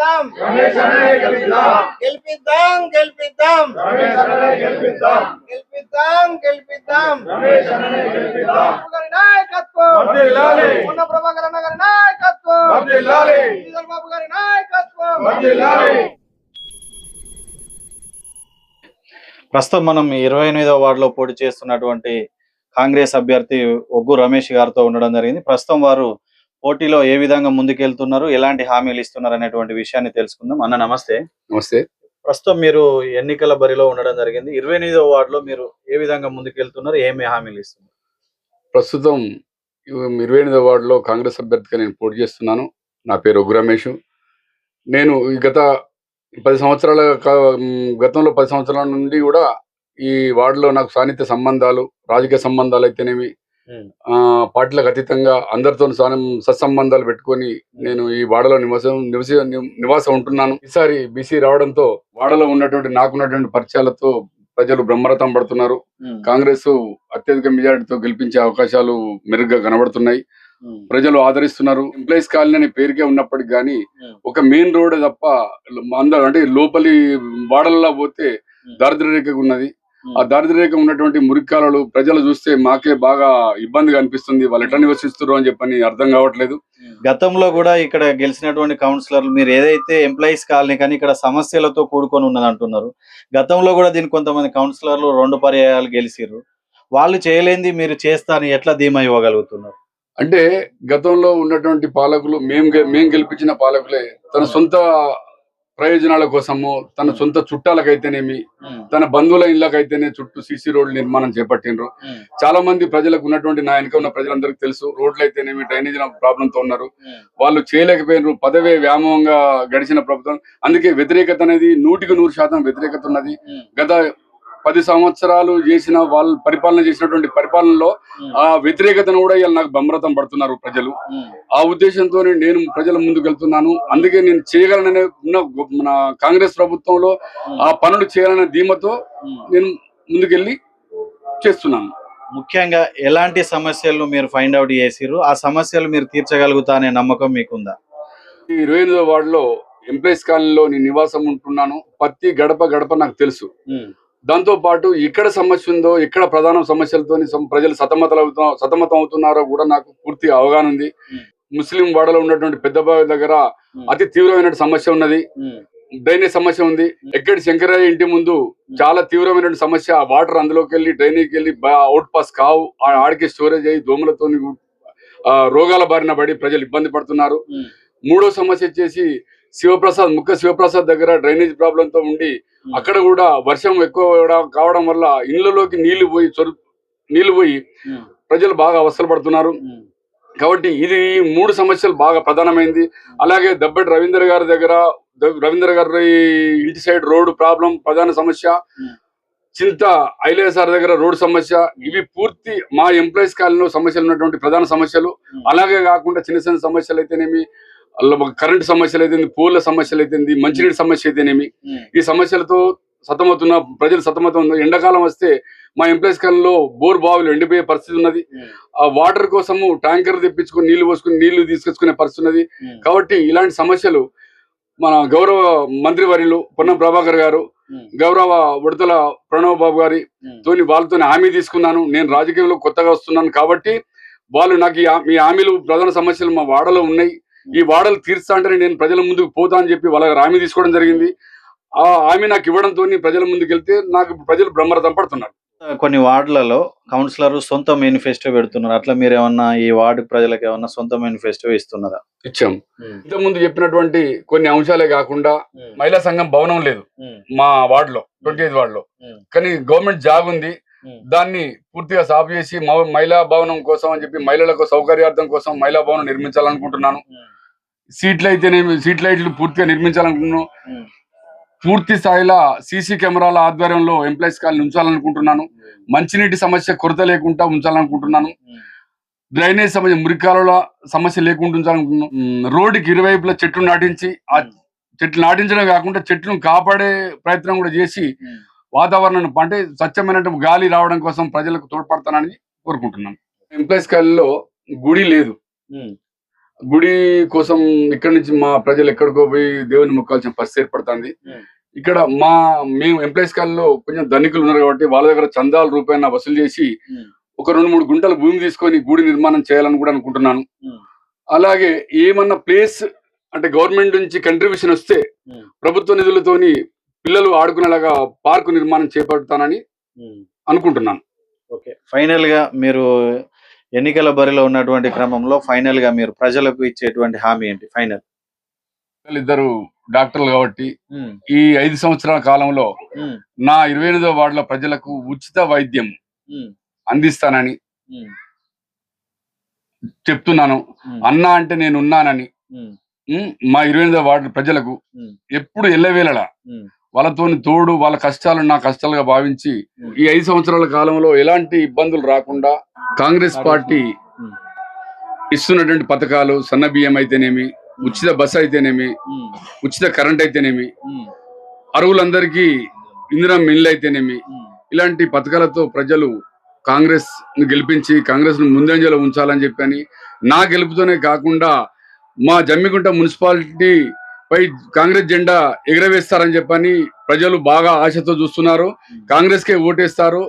గెలిపిద్దాం. గెలిపిద్దాం. గెలిపిద్దాం గెలిపిద్దాం. గెలిపిద్దాం. నాయకత్వం. ఉన్న ప్రభాకర్ అన్న గారి నాయకత్వం. బాబు గారి. ప్రస్తుతం మనం ఇరవై ఎనిమిదవ వార్డులో పోటీ చేస్తున్నటువంటి కాంగ్రెస్ అభ్యర్థి ఒగ్గు రమేష్ గారితో ఉండడం జరిగింది. ప్రస్తుతం వారు పోటీలో ఏ విధంగా ముందుకెళ్తున్నారు ఎలాంటి హామీలు ఇస్తున్నారు అనేటువంటి విషయాన్ని తెలుసుకుందాం. అన్న నమస్తే. నమస్తే. ప్రస్తుతం మీరు ఎన్నికల బరిలో ఉండడం జరిగింది. ఇరవై ఎనిమిదవ వార్డులో మీరు ఏ విధంగా ముందుకెళ్తున్నారు ఏమి హామీలు ఇస్తున్నారు? ప్రస్తుతం ఇరవై ఎనిమిదో వార్డులో కాంగ్రెస్ అభ్యర్థిగా నేను పోటీ చేస్తున్నాను. నా పేరు ఒగ్గు రమేష్ నేను గత పది సంవత్సరాల గతంలో పది సంవత్సరాల నుండి కూడా ఈ వార్డులో నాకు సాన్నిధ్య సంబంధాలు రాజకీయ సంబంధాలు అయితేనేమి పార్టీలకు అతీతంగా అందరితో సానం సత్సంబంధాలు పెట్టుకొని నేను ఈ వాడలో నివాసం నివసి నివాసం ఉంటున్నాను. ఈసారి బీసీ రావడంతో వాడలో ఉన్నటువంటి నాకున్నటువంటి పరిచయాలతో ప్రజలు బ్రహ్మరథం పడుతున్నారు. కాంగ్రెస్ అత్యధిక మెజారిటీతో గెలిపించే అవకాశాలు మెరుగ్గా కనబడుతున్నాయి. ప్రజలు ఆదరిస్తున్నారు. ఎంప్లాయీస్ కాలనీ అనే పేరుకే ఉన్నప్పటికి కానీ. ఒక మెయిన్ రోడ్ తప్ప అందరూ అంటే లోపలి వాడల్లో పోతే దారిద్ర్య రేఖకు ఉన్నది. ఆ దారిద్ర్య రేఖ ఉన్నటువంటి మురికాలలు ప్రజలు చూస్తే మాకే బాగా ఇబ్బందిగా అనిపిస్తుంది. వాళ్ళు ఎట్లా నివసిస్తున్నారు అని చెప్పని అర్థం కావట్లేదు. గతంలో కూడా ఇక్కడ గెలిచినటువంటి కౌన్సిలర్లు మీరు ఏదైతే ఎంప్లాయీస్ కాలనీ కానీ ఇక్కడ సమస్యలతో కూడుకొని ఉన్నది అంటున్నారు గతంలో కూడా దీనికి కొంతమంది కౌన్సిలర్లు రెండు పర్యాయాలు గెలిచిర్రు వాళ్ళు చేయలేంది మీరు చేస్తా అని ఎట్లా ధీమా ఇవ్వగలుగుతున్నారు? అంటే గతంలో ఉన్నటువంటి పాలకులు మేము మేము గెలిపించిన పాలకులే తన సొంత ప్రయోజనాల కోసము తన సొంత చుట్టాలకైతేనేమి తన బంధువుల ఇళ్ళకైతేనే చుట్టూ సీసీ రోడ్లు నిర్మాణం చేపట్టినరు చాలా మంది ప్రజలకు ఉన్నటువంటి నా వెనుక ఉన్న ప్రజలందరికీ తెలుసు రోడ్లు అయితేనేమి డ్రైనేజ్ ప్రాబ్లంతో ఉన్నారు. వాళ్ళు చేయలేకపోయినారు పదవే వ్యామోహంగా గడిచిన ప్రభుత్వం. అందుకే వ్యతిరేకత అనేది నూటికి నూరు శాతం వ్యతిరేకత ఉన్నది. గత పది సంవత్సరాలు చేసిన వాళ్ళు పరిపాలన చేసినటువంటి పరిపాలనలో ఆ వ్యతిరేకతను కూడా ఇవాళ నాకు బమ్మరతం పడుతున్నారు ప్రజలు. ఆ ఉద్దేశంతో నేను ప్రజల ముందుకు వెళ్తున్నాను. అందుకే నేను చేయగలననే ఉన్న మన కాంగ్రెస్ ప్రభుత్వంలో ఆ పనులు చేయాలనే ధీమతో నేను ముందుకెళ్ళి చేస్తున్నాను. ముఖ్యంగా ఎలాంటి సమస్యలు మీరు ఫైండ్ అవుట్ చేసిర్రు? ఆ సమస్యలు మీరు తీర్చగలుగుతా అనే నమ్మకం మీకుందా? ఈ ఇరవై ఎనిమిదో వార్డులో ఎంప్లాయీస్ కాలనీలో నేను నివాసం ఉంటున్నాను. ప్రతి గడప గడప నాకు తెలుసు. దాంతో పాటు ఎక్కడ సమస్య ఉందో ఎక్కడ ప్రధాన సమస్యలతో ప్రజలు సతమతలు అవుతా సతమతం అవుతున్నారో కూడా నాకు పూర్తి అవగాహన ఉంది. ముస్లిం వాడలో ఉన్నటువంటి పెద్దబావి దగ్గర. అతి తీవ్రమైన సమస్య ఉన్నది. డ్రైనేజ్ సమస్య ఉంది. ఎక్కడి శంకరయ్య ఇంటి ముందు చాలా తీవ్రమైన సమస్య. వాటర్ అందులోకి వెళ్ళి డ్రైనేజ్కి వెళ్ళి అవుట్ పాస్ కావు. ఆడికి స్టోరేజ్ అయ్యి దోమలతో రోగాల బారిన పడి ప్రజలు ఇబ్బంది పడుతున్నారు. మూడో సమస్య వచ్చేసి శివప్రసాద్ ముక్క శివప్రసాద్ దగ్గర డ్రైనేజ్ ప్రాబ్లం తో ఉండి అక్కడ కూడా వర్షం ఎక్కువ కావడం వల్ల ఇళ్ళలోకి నీళ్ళు పోయి చొరు నీళ్ళు పోయి ప్రజలు బాగా అవస్థలు పడుతున్నారు. కాబట్టి ఇది మూడు సమస్యలు బాగా ప్రధానమైంది. అలాగే దబ్బటి రవీంద్ర గారి దగ్గర రవీంద్ర గారి ఇంటి సైడ్ రోడ్డు ప్రాబ్లం ప్రధాన సమస్య. Hmm. చింత ఐలే సార్ దగ్గర రోడ్డు సమస్య. ఇవి పూర్తి మా ఎంప్లాయీస్ కాలనీలో సమస్యలు ఉన్నటువంటి ప్రధాన సమస్యలు. Hmm. అలాగే కాకుండా చిన్న చిన్న సమస్యలు అయితేనేమి కరెంట్ సమస్యలు అయితే పూల సమస్యలు అయితే మంచినీటి సమస్య అయితేనేమి ఈ సమస్యలతో సతమవుతున్న ప్రజలు సతమతం ఉన్నారు ఎండాకాలం వస్తే మా ఎంప్లాయీస్ కాలంలో బోర్ బావులు ఎండిపోయే పరిస్థితి ఉన్నది. ఆ వాటర్ కోసము ట్యాంకర్ తెప్పించుకుని నీళ్ళు పోసుకుని నీళ్ళు తీసుకొచ్చుకునే పరిస్థితి ఉన్నది. కాబట్టి ఇలాంటి సమస్యలు మన గౌరవ మంత్రి వర్యులు పొన్నం ప్రభాకర్ గారు గౌరవ ఉడతల ప్రణవ్ బాబు గారి తోని వాళ్ళతో హామీ తీసుకున్నాను. నేను రాజకీయంలో కొత్తగా వస్తున్నాను కాబట్టి వాళ్ళు నాకు మీ హామీలు ప్రధాన సమస్యలు మా వాడలో ఉన్నాయి. ఈ వాడలు తీర్చా అంటే నేను ప్రజల ముందుకు పోతా అని చెప్పి వాళ్ళకి హామీ తీసుకోవడం జరిగింది. ఆ హామీ నాకు ఇవ్వడంతో ప్రజల ముందుకు వెళ్తే నాకు ప్రజలు బ్రహ్మరథం పడుతున్నారు. కొన్ని వార్డులలో కౌన్సిలర్ సొంత మేనిఫెస్టో పెడుతున్నారు. అట్లా మీరు ఏమన్నా ఈ వార్డు ప్రజలకు ఏమన్నా సొంత మేనిఫెస్టో ఇస్తున్నారా? ఇచ్చాం. ఇంతకుముందు చెప్పినటువంటి కొన్ని అంశాలే కాకుండా మహిళా సంఘం భవనం లేదు మా వార్డులో ట్వంటీ ఎయిత్ వార్డులో. కానీ గవర్నమెంట్ జాబ్ ఉంది. దాన్ని పూర్తిగా సాఫ్ చేసి మహ- మహిళా భవనం కోసం అని చెప్పి మహిళలకు సౌకర్యార్థం కోసం మహిళా భవనం నిర్మించాలనుకుంటున్నాను. సీట్లు అయితేనేమి సీట్ లైట్లు పూర్తిగా నిర్మించాలనుకుంటున్నాను పూర్తి స్థాయిలో సీసీ కెమెరాల ఆధ్వర్యంలో ఎంప్లాయీస్ కాలనీ ఉంచాలనుకుంటున్నాను. మంచినీటి సమస్య కొరత లేకుండా ఉంచాలనుకుంటున్నాను. డ్రైనేజ్ సమస్య మురికాల సమస్య లేకుండా ఉంచాలనుకుంటున్నాను. రోడ్డుకి ఇరువైపులా చెట్లు నాటించి ఆ చెట్లు నాటించడం కాకుండా చెట్లను కాపాడే ప్రయత్నం కూడా చేసి వాతావరణం అంటే స్వచ్ఛమైన గాలి రావడం కోసం ప్రజలకు తోడ్పడతానని కోరుకుంటున్నాను. ఎంప్లాయీస్ కాలనీలో గుడి లేదు. గుడి కోసం ఇక్కడి నుంచి మా ప్రజలు ఎక్కడికో పోయి దేవుని మొక్కాల్సిన పరిస్థితి ఏర్పడుతుంది. ఇక్కడ మా మేము ఎంప్లాయీస్ కాల్లో కొంచెం ధనికులు ఉన్నారు కాబట్టి వాళ్ళ దగ్గర చందాల రూపాయన వసూలు చేసి. ఒక రెండు మూడు గుంటల భూమి తీసుకొని గుడి నిర్మాణం చేయాలని కూడా అనుకుంటున్నాను. అలాగే ఏమన్నా ప్లేస్ అంటే గవర్నమెంట్ నుంచి కంట్రిబ్యూషన్ వస్తే. ప్రభుత్వ నిధులతోని పిల్లలు ఆడుకునేలాగా పార్కు నిర్మాణం చేపడతానని అనుకుంటున్నాను ఓకే ఫైనల్గా మీరు ఎన్నికల బరిలో ఉన్నటువంటి క్రమంలో ఫైనల్గా మీరు ప్రజలకు ఇచ్చేటువంటి హామీ ఏంటి? ఫైనల్. ఇద్దరు డాక్టర్లు కాబట్టి ఈ ఐదు సంవత్సరాల కాలంలో నా ఇరవై ఎనిమిదో వార్డుల ప్రజలకు ఉచిత వైద్యం అందిస్తానని చెప్తున్నాను. అన్న అంటే నేను ఉన్నానని మా ఇరవై ఎనిమిదో వార్డు ప్రజలకు. ఎప్పుడు ఎల్లవేళలా. వాళ్ళతోని తోడు వాళ్ళ కష్టాలను నా కష్టాలుగా భావించి. ఈ ఐదు సంవత్సరాల కాలంలో ఎలాంటి ఇబ్బందులు రాకుండా కాంగ్రెస్ పార్టీ. ఇస్తున్నటువంటి పథకాలు సన్న బియ్యం అయితేనేమి ఉచిత బస్సు అయితేనేమి ఉచిత కరెంట్ అయితేనేమి అరువులందరికీ ఇందిరా మిల్లు అయితేనేమి ఇలాంటి పథకాలతో ప్రజలు కాంగ్రెస్ను గెలిపించి కాంగ్రెస్ను ముందంజలో ఉంచాలని చెప్పని నా గెలుపుతోనే కాకుండా మా జమ్మికుంట మున్సిపాలిటీ పై కాంగ్రెస్ జెండా ఎగరవేస్తారని చెప్పని ప్రజలు బాగా ఆశతో చూస్తున్నారు. కాంగ్రెస్ కే ఓటేస్తారు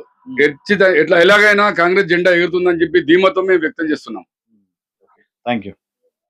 ఎట్లా ఎలాగైనా కాంగ్రెస్ జెండా ఎగురుతుందని చెప్పి ధీమతో మేము వ్యక్తం చేస్తున్నాం. Thank you